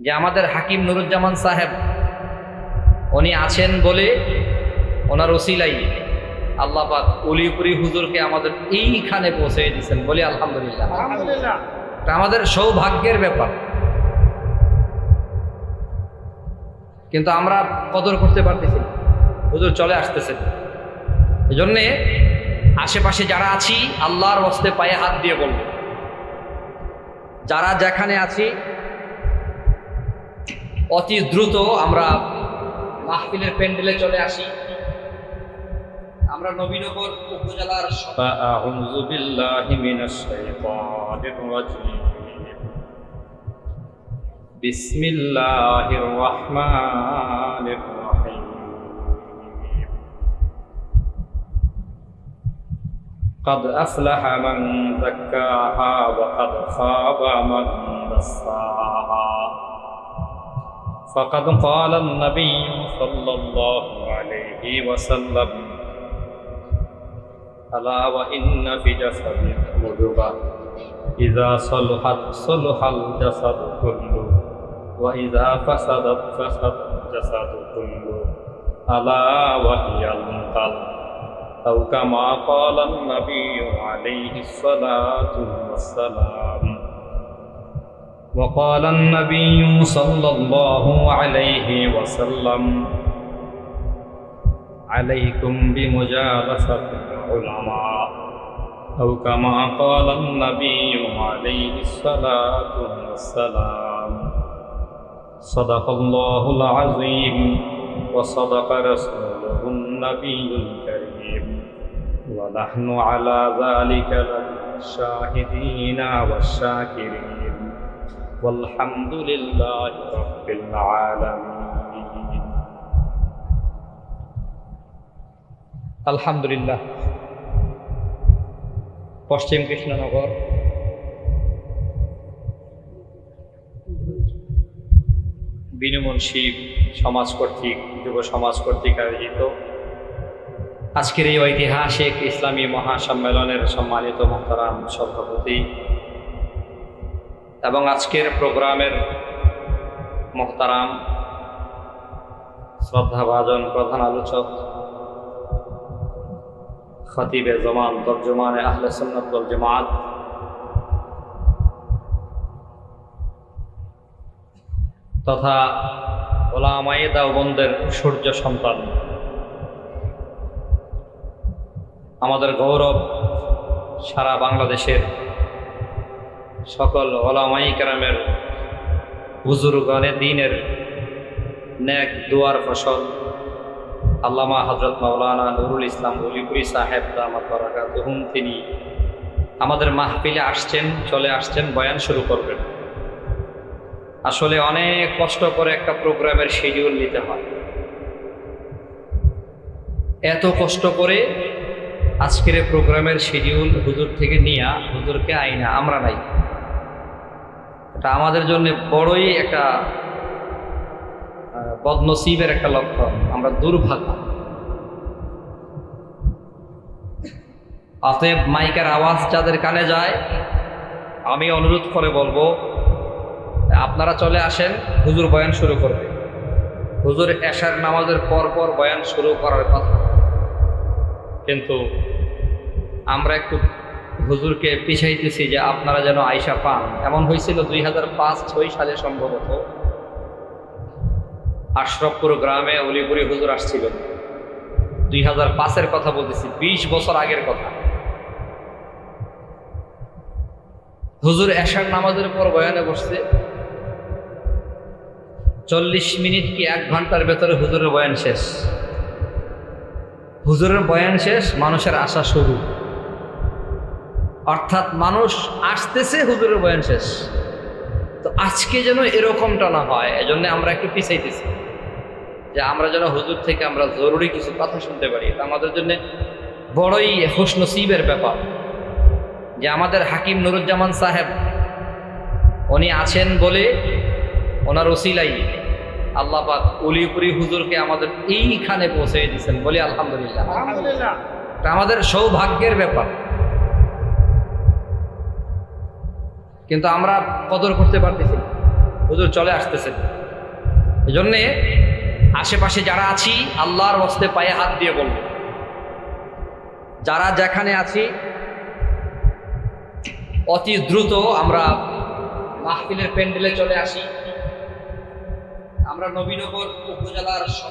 যে আমাদের হাকিম নুরুজ্জামান সাহেব উনি আছেন বলে ওনার ওসিলাই আল্লাহ পাক অলিপুরি হুজুরকে আমাদের এইখানে পৌঁছে দিয়েছেন বলি আলহামদুলিল্লাহ। আলহামদুলিল্লাহ। আমাদের সৌভাগ্যের ব্যাপার। কিন্তু আমরা কদর করতে পারতেছি হুজুর চলে আসতেছেন। এই জন্যে আশেপাশে যারা আছি আল্লাহর হস্তে পায়ে হাত দিয়ে বলব। যারা যেখানে আছি অতি দ্রুত আমরা মাহফিলের প্যান্ডেলে চলে আসি আমরা নবীনগর উপজেলার স- فأعوذ بالله من الشيطان الرجيم بسم الله الرحمن الرحيم قد أفلح من زكاها وقد خاب من دساها فقد قال النبي صلى الله عليه وسلم ألا وإن في جسد مضغة إذا صلحت صلح الجسد كله وإذا فسدت فسد الجسد كله ألا وهي القلب. أو كما قال النبي عليه الصلاة والسلام وقال النبي صلى الله عليه وسلم عليكم بمجالسة العلماء. أو كما قال النبي عليه الصلاة والسلام صدق الله العظيم وصدق رسوله النبي الكريم. ونحن على ذلك الشاهدين والشاكرين. والحمد لله رب العالمين আলহামদুলিল্লাহ পশ্চিম কৃষ্ণনগর বিনুমনশী সমাজ কর্তৃক যুব সমাজ কর্তৃক আয়োজিত আজকের এই ঐতিহাসিক ইসলামী মহাসম্মেলনের সম্মানিত মোহতারাম সভাপতি এবং আজকের প্রোগ্রামের মোহতারাম, শ্রদ্ধাভাজন প্রধান আলোচক, খতিবে জমান, তর্জমানে আহলে সুন্নাত ওয়াল জামাত। তথা ওলামায়ে দাওবন্দের সূর্য সন্তান। আমাদের গৌরব সারা বাংলাদেশের সকল ওলামাই কেরামের হুজুরগণে দিনের ন্যাক দুয়ার ফসল। আল্লামা হজরত মাওলানা নুরুল ইসলাম অলিপুরি সাহেব দামাত বারাকাতুহুম, তিনি আমাদের মাহফিলে আসছেন, চলে আসছেন, বয়ান শুরু করবেন। আসলে অনেক কষ্ট করে একটা প্রোগ্রামের শিডিউল নিতে হয়। এত কষ্ট করে আজকের প্রোগ্রামের শিডিউল হুজুর থেকে নিয়া হুজুরকে আইনা, আমরা নাই। এটা আমাদের জন্য বড়ই একটা বদনসিবের একটা লক্ষণ। আমরা দুর্ভাগ্য অতএব মাইকের আওয়াজ যাদের কানে যায়, আমি অনুরোধ করে বলব, আপনারা চলে আসেন, হুজুর বয়ান শুরু করবে। হুজুর এশার নামাজের পর পর বয়ান শুরু করার কথা। কিন্তু আমরা একটু হুজুরকে পিছাইতেছি যে আপনারা যেন আয়সা পান। এমন হয়েছিল দুই হাজার পাঁচ, ছয় সালে সম্ভবত। আশরফপুর গ্রামে অলিপুরি হুজুর আসছিল। দুই হাজার পাঁচের কথা বলতেছি, বিশ বছর আগের কথা। হুজুর এশার নামাজের পর বয়ানে বসছে, চল্লিশ মিনিট কি এক ঘণ্টার ভেতরে হুজুরের বয়ান শেষ? হুজুরের বয়ান শেষ, মানুষের আশা শুরু। অর্থাৎ মানুষ আসতেছে হুজুরের বয়ান শেষ। তো আজকে যেন এরকমটা না হয় এজন্য আমরা একটু পিছাইতেছি। যে আমরা যেন হুজুর থেকে আমরা জরুরি কিছু কথা শুনতে পারি এটা আমাদের জন্য বড়ই খুশনসিবের ব্যাপার। যে আমাদের হাকিম নুরুজ্জামান সাহেব উনি আছেন বলে ওনার ওসিলাই আল্লাহ পাক অলিপুরি হুজুরকে আমাদের এইখানে পৌঁছে দিয়েছেন বলে আলহামদুলিল্লাহ। আলহামদুলিল্লাহ। এটা আমাদের সৌভাগ্যের ব্যাপার। কিন্তু আমরা কদর করতে পারতেছি। হুজুর চলে আসতেছেন এজন্যে আশেপাশে যারা আছি, আল্লাহর হস্তে পায়ে হাত দিয়ে বলব। যারা যেখানে আছি, অতি দ্রুত আমরা মাহফিলের প্যান্ডেলে চলে আসি। আমরা নবীনগর উপজেলার